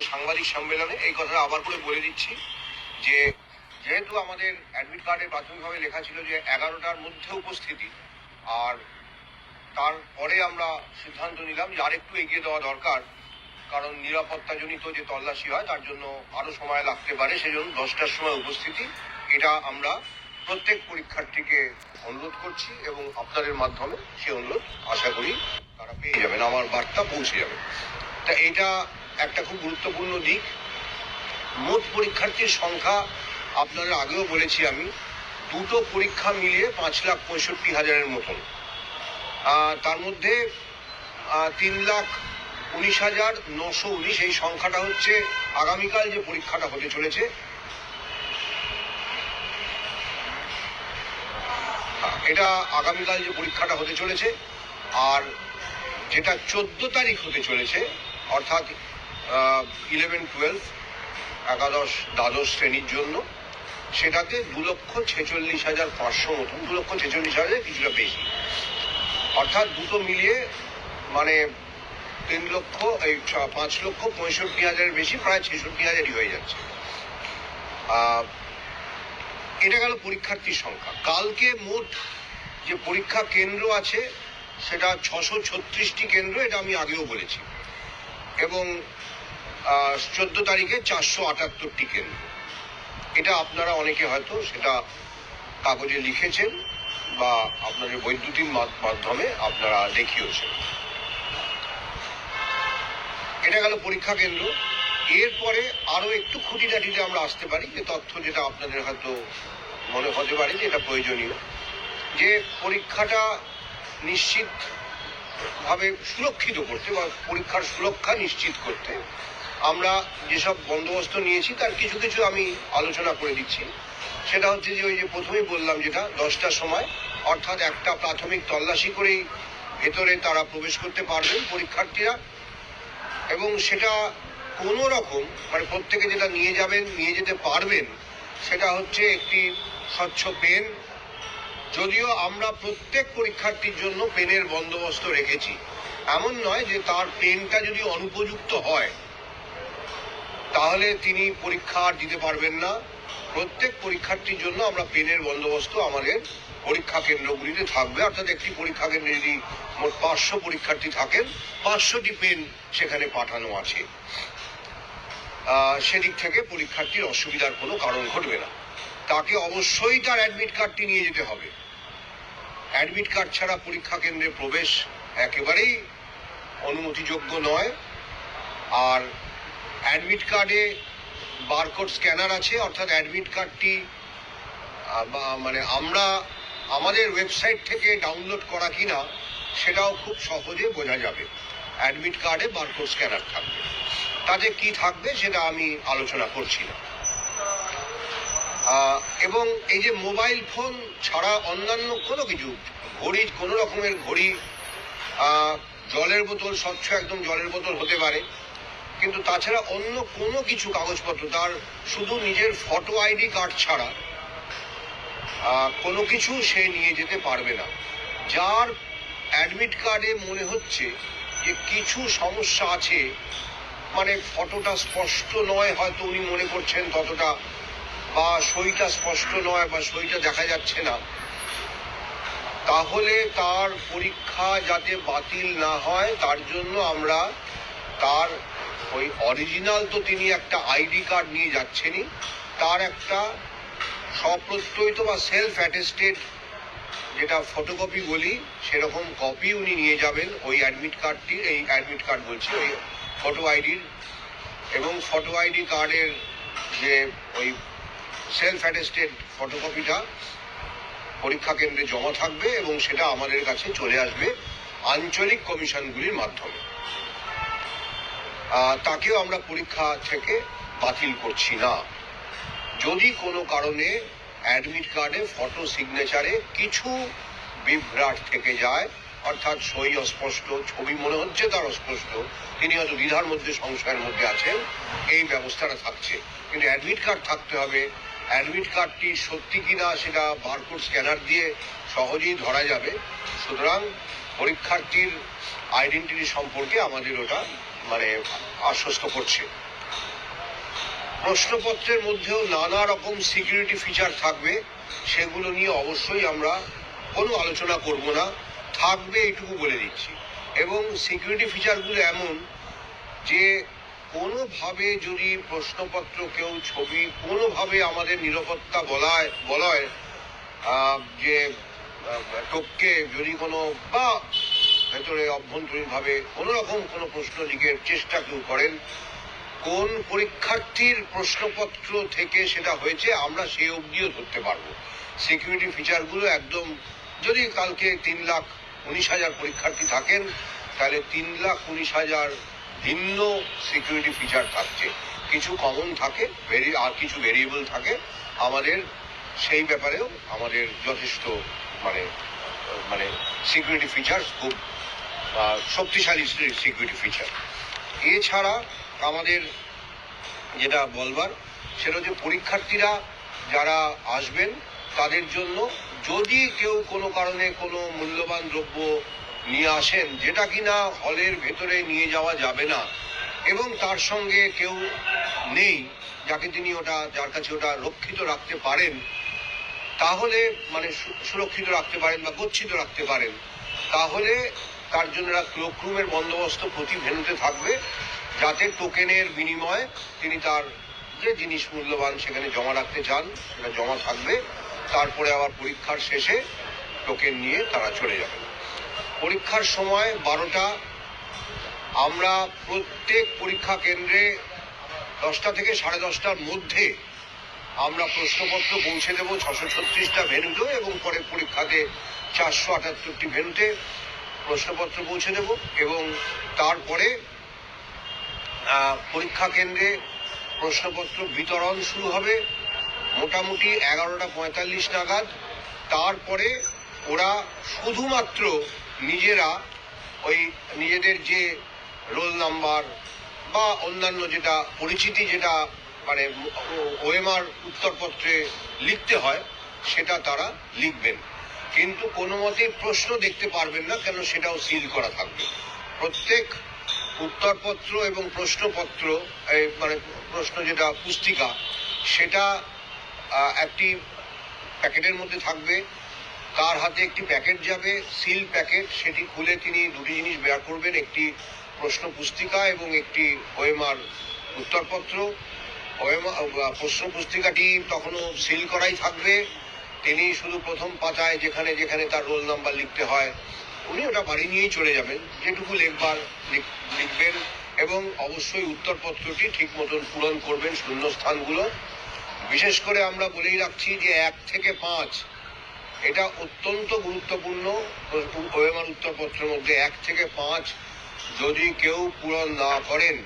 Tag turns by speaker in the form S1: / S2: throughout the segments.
S1: সাংবাদিক সম্মেলনে এই কথাটা আবার করে বলে দিচ্ছি যে, যেহেতু আমাদের অ্যাডমিট কার্ডে প্রাথমিকভাবে লেখা ছিল যে এগারোটার মধ্যে উপস্থিতি, আর তারপরে আমরা সিদ্ধান্ত নিলাম যে আরেকটু এগিয়ে দেওয়া দরকার, কারণ নিরাপত্তাজনিত যে তল্লাশি হয়, তার জন্য আরও সময় লাগতে পারে, সেজন্য দশটার সময় উপস্থিতি। এটা আমরা প্রত্যেক পরীক্ষার্থীকে অনুরোধ করছি এবং আপনাদের মাধ্যমে সে অনুরোধ আশা করি তারা পেয়ে যাবেন, আমার বার্তা পৌঁছে যাবে। তা এটা একটা খুব গুরুত্বপূর্ণ দিক। মোট পরীক্ষার্থীর সংখ্যা আপনাদের আগেও বলেছি আমি, দুটো পরীক্ষা মিলিয়ে পাঁচ লাখ পঁয়ষট্টি হাজারের মতন। তার মধ্যে তিন লাখ উনিশ হাজার নশো উনিশ, এই সংখ্যাটা হচ্ছে আগামীকাল যে পরীক্ষাটা হতে চলেছে। এটা আগামীকাল যে পরীক্ষাটা হতে চলেছে, আর যেটা চোদ্দ তারিখ হতে চলেছে, অর্থাৎ ইলেভেন টুয়েলভ একাদশ, দ্বাদশ শ্রেণির জন্য। সেটাতে দু লক্ষ ছেচল্লিশ হাজার পাঁচশো মতন, দু লক্ষ ছেচল্লিশ হাজার কিছুটা বেশি। অর্থাৎ দুটো মিলিয়ে মানে তিন লক্ষ, এই পাঁচ লক্ষ পঁয়ষট্টি হাজারের বেশি, প্রায় ছেষট্টি হাজারই হয়ে যাচ্ছে। এটা গেল পরীক্ষার্থীর সংখ্যা। কালকে মোট যে পরীক্ষা কেন্দ্র আছে, সেটা ছশো ছত্রিশটি কেন্দ্র, এটা আমি আগেও বলেছি। এবং চোদ্দ তারিখে চারশো আটাত্তরটি কেন্দ্র এটা আপনারা অনেকে হয়তো সেটা কাগজে লিখেছেন বা আপনাদের বৈদ্যুতিন মা- মাধ্যমে আপনারা দেখিয়েছেন। এটা গেল পরীক্ষা কেন্দ্র। এরপরে আরও একটু খুঁটিনাটিতে আমরা আসতে পারি, যে তথ্য যেটা আপনাদের হয়তো মনে হতে পারে যে এটা প্রয়োজনীয়। যে পরীক্ষাটা নিশ্চিত ভাবে সুরক্ষিত করতে বা পরীক্ষার সুরক্ষা নিশ্চিত করতে আমরা যেসব বন্দোবস্ত নিয়েছি, তার কিছু কিছু আমি আলোচনা করে দিচ্ছি। সেটা হচ্ছে যে ওই যে প্রথমেই বললাম যেটা, দশটার সময়, অর্থাৎ একটা প্রাথমিক তল্লাশি করেই ভেতরে তারা প্রবেশ করতে পারবেন পরীক্ষার্থীরা। এবং সেটা কোনো রকম মানে প্রত্যেকে যেটা নিয়ে যাবেন, নিয়ে যেতে পারবেন, সেটা হচ্ছে একটি স্বচ্ছ পেন। যদিও আমরা প্রত্যেক পরীক্ষার্থীর জন্য পেনের বন্দোবস্ত রেখেছি। এমন নয় যে তার পেনটা যদি অনুপযুক্ত হয় তাহলে তিনি পরীক্ষা আর দিতে পারবেন না। প্রত্যেক পরীক্ষার্থীর জন্য আমরা পেনের বন্দোবস্ত আমাদের পরীক্ষা কেন্দ্রগুলিতে থাকবে। অর্থাৎ একটি পরীক্ষা কেন্দ্রে যদি মোট পাঁচশো পরীক্ষার্থী থাকেন, পাঁচশোটি পেন সেখানে পাঠানো আছে। সেদিক থেকে পরীক্ষার্থীর অসুবিধার কোনো কারণ ঘটবে না। তাকে অবশ্যই তার অ্যাডমিট কার্ডটি নিয়ে যেতে হবে। অ্যাডমিট কার্ড ছাড়া পরীক্ষা কেন্দ্রে প্রবেশ একেবারেই অনুমতিযোগ্য নয়। আর অ্যাডমিট কার্ডে বারকোড স্ক্যানার আছে, অর্থাৎ অ্যাডমিট কার্ডটি মানে আমরা আমাদের ওয়েবসাইট থেকে ডাউনলোড করা কিনা সেটাও খুব সহজে বোঝা যাবে। অ্যাডমিট কার্ডে বারকোড স্ক্যানার থাকবে। তাতে কি থাকবে সেটা আমি আলোচনা করছি না। এবং এই যে মোবাইল ফোন ছাড়া অন্যান্য কোনো কিছু, ঘড়ি, কোনো রকমের ঘড়ি জলের বোতল, স্বচ্ছ একদম জলের বোতল হতে পারে। কিন্তু তাছাড়া অন্য কোনো কিছু কাগজপত্র, তার শুধু নিজের ফটো আইডি কার্ড ছাড়া কোনো কিছু সে নিয়ে যেতে পারবে না। যার অ্যাডমিট কার্ডে মনে হচ্ছে যে কিছু সমস্যা আছে মানে ফটোটা স্পষ্ট নয়, হয়তো উনি মনে করছেন ততটা, বা সইটা স্পষ্ট নয়, বা সইটা দেখা যাচ্ছে না, তাহলে তার পরীক্ষা যাতে বাতিল না হয়, তার জন্য আমরা তার ওই অরিজিনাল তো তিনি একটা আইডি কার্ড নিয়ে যাচ্ছেনই। তার একটা স্বপ্রত্যয়িত বা সেলফ অ্যাটেস্টেড যেটা ফটোকপি বলি, সেরকম কপি উনি নিয়ে যাবেন ওই অ্যাডমিট কার্ডটির এই অ্যাডমিট কার্ড বলছি, ওই ফটো আইডির এবং ফটো আইডি কার্ডের যে ওই সেলফ অ্যাটেস্টেড ফটোকপিটা পরীক্ষা কেন্দ্রে জমা থাকবে এবং সেটা আমাদের কাছে চলে আসবে আঞ্চলিক কমিশনগুলির মাধ্যমে। তাকেও আমরা পরীক্ষা থেকে বাতিল করছি না। যদি কোনো কারণে অ্যাডমিট কার্ডে ফটো সিগনেচারে কিছু বিভ্রাট থেকে যায়, অর্থাৎ সই অস্পষ্ট, ছবি মনে হচ্ছে তার অস্পষ্ট, তিনি হয়তো দ্বিধার মধ্যে, সংশয়ের মধ্যে আছেন, এই ব্যবস্থাটা থাকছে। কিন্তু অ্যাডমিট কার্ড থাকতে হবে। অ্যাডমিট কার্ডটি সত্যি কিনা সেটা বারকোড স্ক্যানার দিয়ে সহজেই ধরা যাবে। সুতরাং পরীক্ষার্থীর আইডেন্টিটি সম্পর্কে আমাদের ওটা মানে আশ্বস্ত করছে। প্রশ্নপত্রের মধ্যেও নানা রকম সিকিউরিটি ফিচার থাকবে, সেগুলো নিয়ে অবশ্যই আমরা কোনো আলোচনা করব না। থাকবে এইটুকু বলে দিচ্ছি। এবং সিকিউরিটি ফিচারগুলো এমন যে কোনোভাবে যদি প্রশ্নপত্র কেউ ছবি কোনোভাবে আমাদের নিরাপত্তা বলায়, বলয় যে টপকে যদি কোনো বা ভেতরে অভ্যন্তরীণভাবে কোনো রকম কোনো প্রশ্ন লিখের চেষ্টা কেউ করেন। কোন পরীক্ষার্থীর প্রশ্নপত্র থেকে সেটা হয়েছে, আমরা সেই অবধিও ধরতে পারব। সিকিউরিটি ফিচারগুলো একদম, যদি কালকে তিন লাখ উনিশ হাজার পরীক্ষার্থী থাকেন, তাহলে তিন লাখ উনিশ হাজার ভিন্ন সিকিউরিটি ফিচার থাকছে। কিছু কমন থাকে ভেরি আর কিছু ভেরিয়েবল থাকে। আমাদের, সেই ব্যাপারেও আমাদের যথেষ্ট মানে মানে সিকিউরিটি ফিচার্স খুব শক্তিশালী সিকিউরিটি ফিচার এছাড়া আমাদের যেটা বলবার, সেটা হচ্ছে পরীক্ষার্থীরা যারা আসবেন, তাদের জন্য যদি কেউ কোনো কারণে কোনো মূল্যবান দ্রব্য নিয়ে আসেন, যেটা কিনা হলের ভেতরে নিয়ে যাওয়া যাবে না, এবং তার সঙ্গে কেউ নেই, যাকে তিনি ওটা, যার কাছে ওটা রক্ষিত রাখতে পারেন তাহলে মানে সুরক্ষিত রাখতে পারেন বা গচ্ছিত রাখতে পারেন, তাহলে তার জন্য ক্লোকরুমের বন্দোবস্ত প্রতি ভেন্যুতে থাকবে, যাতে টোকেনের বিনিময়ে তিনি তার যে জিনিস মূল্যবান সেখানে জমা রাখতে চান, সেটা জমা থাকবে, তারপরে আবার পরীক্ষার শেষে টোকেন নিয়ে তারা চলে যাবেন পরীক্ষার সময় বারোটা, আমরা প্রত্যেক পরীক্ষা কেন্দ্রে দশটা থেকে সাড়ে দশটার মধ্যে আমরা প্রশ্নপত্র পৌঁছে দেবো ছশো ছত্রিশটা ভেনুতে এবং পরে পরীক্ষাতে চারশো আটাত্তরটি ভেনুতে প্রশ্নপত্র পৌঁছে দেব এবং তারপরে পরীক্ষা কেন্দ্রে প্রশ্নপত্র বিতরণ শুরু হবে মোটামুটি এগারোটা পঁয়তাল্লিশ নাগাদ। তারপরে ওরা শুধুমাত্র নিজেরা ওই নিজেদের যে রোল নাম্বার বা অন্যান্য যেটা পরিচিতি যেটা মানে ওএমআর উত্তরপত্রে লিখতে হয়, সেটা তারা লিখবেন। কিন্তু কোনো মতে প্রশ্ন দেখতে পারবেন না, কেন সেটাও সিল করা থাকবে। প্রত্যেক উত্তরপত্র এবং প্রশ্নপত্র মানে প্রশ্ন যেটা পুস্তিকা, সেটা একটি প্যাকেটের মধ্যে থাকবে। তার হাতে একটি প্যাকেট যাবে, সিল প্যাকেট, সেটি খুলে তিনি দুটি জিনিস বের করবেন, একটি প্রশ্ন পুস্তিকা এবং একটি ওএমআর উত্তরপত্র। প্রশ্ন পুস্তিকাটি তখনও সিল করাই থাকবে। তিনি শুধু প্রথম পাতায় যেখানে যেখানে তার রোল নাম্বার লিখতে হয়, উনি ওটা বাড়ি নিয়েই চলে যাবেন, যেটুকু লেখবার লিখবেন এবং অবশ্যই উত্তরপত্রটি ঠিক মতন পূরণ করবেন শূন্যস্থানগুলো। বিশেষ করে আমরা বলেই রাখছি যে এক থেকে পাঁচ, এটা অত্যন্ত গুরুত্বপূর্ণ। ওএমআর উত্তরপত্রের মধ্যে এক থেকে পাঁচ যদি কেউ পূরণ না করেন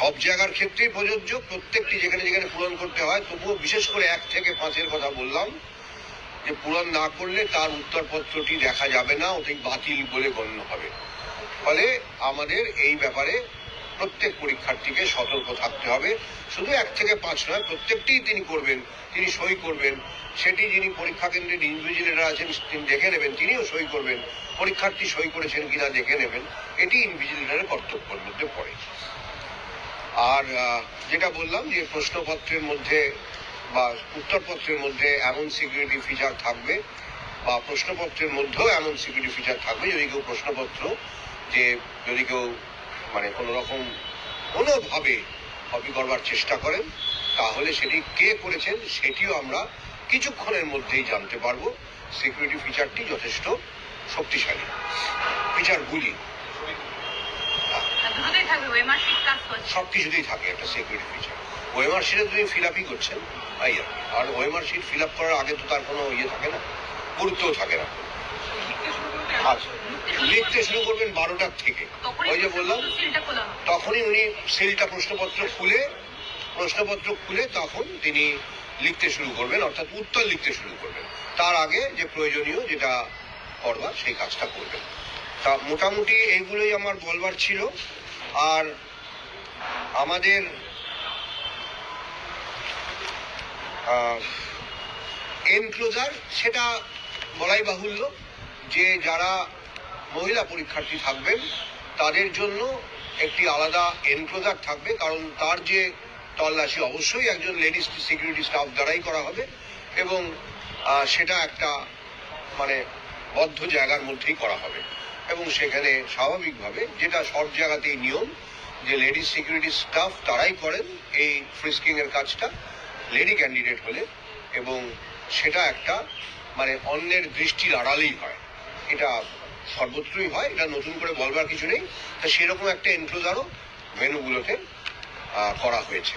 S1: সব জায়গার ক্ষেত্রেই প্রযোজ্য, প্রত্যেকটি যেখানে যেখানে পূরণ করতে হয়, তবুও বিশেষ করে এক থেকে পাঁচের কথা বললাম, যে পূরণ না করলে তার উত্তরপত্রটি দেখা যাবে না ওটি বাতিল বলে গণ্য হবে। ফলে আমাদের এই ব্যাপারে প্রত্যেক পরীক্ষার্থীকে সতর্ক থাকতে হবে। শুধু এক থেকে পাঁচ নয়, প্রত্যেকটিই তিনি করবেন, তিনি সই করবেন। সেটি যিনি পরীক্ষা কেন্দ্রের ইনভিজিলেটর আছেন, তিনি দেখে নেবেন, তিনিও সই করবেন। পরীক্ষার্থী সই করেছেন কিনা দেখে নেবেন। এটি ইনভিজিলেটারের কর্তব্যের মধ্যে পড়ে। আর যেটা বললাম যে প্রশ্নপত্রের মধ্যে বা উত্তরপত্রের মধ্যে এমন সিকিউরিটি ফিচার থাকবে বা প্রশ্নপত্রের মধ্যেও এমন সিকিউরিটি ফিচার থাকবে যদি কেউ প্রশ্নপত্র যে যদি কেউ মানে কোনো রকম কোনোভাবে কপি করবার চেষ্টা করেন, তাহলে সেটি কে করেছেন সেটিও আমরা কিছুক্ষণের মধ্যেই জানতে পারব। সিকিউরিটি ফিচারটি যথেষ্ট শক্তিশালী। ফিচারগুলি
S2: দুটোতেই থাকবে ওয়েমার শিট কাজ করছে
S1: সব কিছুতেই থাকে একটা সিকিউরিটি ফিচার ওয়েমার শিটে তুমি ফিল আপই করছেন তাই আর। ওয়েমার শিট ফিল আপ করার আগে তো তার কোনো ইয়ে থাকে না গুরুত্বও থাকে না। আচ্ছা লিখতে শুরু করবেন বারোটার থেকে। ওই যে বললাম তখনই উনি সিলটা প্রশ্নপত্র খুলে প্রশ্নপত্র খুলে তখন তিনি লিখতে শুরু করবেন অর্থাৎ উত্তর লিখতে শুরু করবেন। তার আগে যে প্রয়োজনীয় যেটা করবার সেই কাজটা করবেন। তা মোটামুটি এইগুলোই আমার বলবার ছিল। আর আমাদের এনক্লোজার সেটা বলাই বাহুল্য যে যারা মহিলা পরীক্ষার্থী থাকবেন, তাদের জন্য একটি আলাদা এনক্লোজার থাকবে, কারণ তার যে তল্লাশি, অবশ্যই একজন লেডিস সিকিউরিটি স্টাফ দ্বারাই করা হবে এবং সেটা একটা মানে বদ্ধ জায়গার মধ্যেই করা হবে। এবং সেখানে স্বাভাবিকভাবে যেটা সব জায়গাতেই নিয়ম যে লেডিস সিকিউরিটি স্টাফ তারাই করেন এই ফ্রিস্কিং এর কাজটা লেডি ক্যান্ডিডেট হলে এবং সেটা একটা মানে অন্যের দৃষ্টির আড়ালেই হয়। এটা সর্বত্রই হয় এটা নতুন করে বলবার কিছু নেই। তা সেরকম একটা এনক্লোজারও ভেনুগুলোতে করা হয়েছে।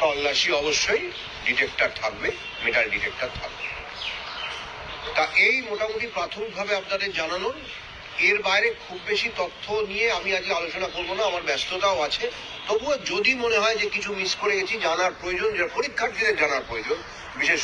S1: তল্লাশি অবশ্যই ডিটেক্টর থাকবে মেটাল ডিটেক্টর থাকবে। তা এই মোটামুটি প্রাথমিকভাবে আপনাদের জানানোর। এর বাইরে খুব বেশি তথ্য নিয়ে আমি আজকে আলোচনা করব না, আমার ব্যস্ততাও আছে। তবুও যদি মনে হয় যে কিছু মিস করে গেছি জানার প্রয়োজন পরীক্ষার্থীদের জানার প্রয়োজন, বিশেষ